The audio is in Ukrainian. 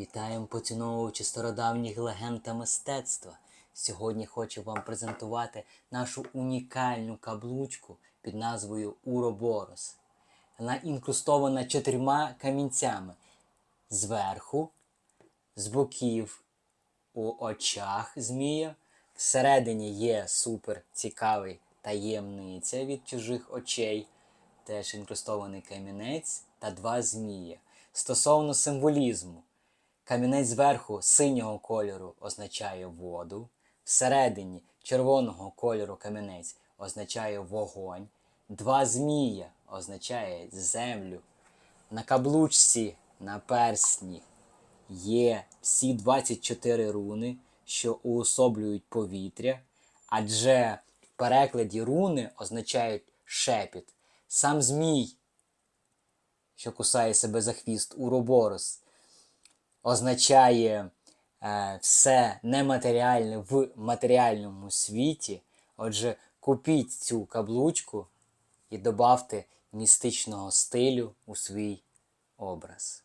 Вітаємо поціновувачі стародавніх легенд та мистецтва. Сьогодні хочу вам презентувати нашу унікальну каблучку під назвою Уроборос. Вона інкрустована чотирма камінцями зверху, з боків, у очах змія. Всередині є супер цікавий таємниця від чужих очей, теж інкрустований камінець та два змія. Стосовно символізму, камінець зверху синього кольору означає воду, всередині червоного кольору камінець означає вогонь, два змія означає землю. На каблучці, на персні є всі 24 руни, що уособлюють повітря, адже в перекладі руни означають шепіт. Сам змій, що кусає себе за хвіст, уроборос, означає е, все нематеріальне в матеріальному світі. Отже, купіть цю каблучку і добавте містичного стилю у свій образ.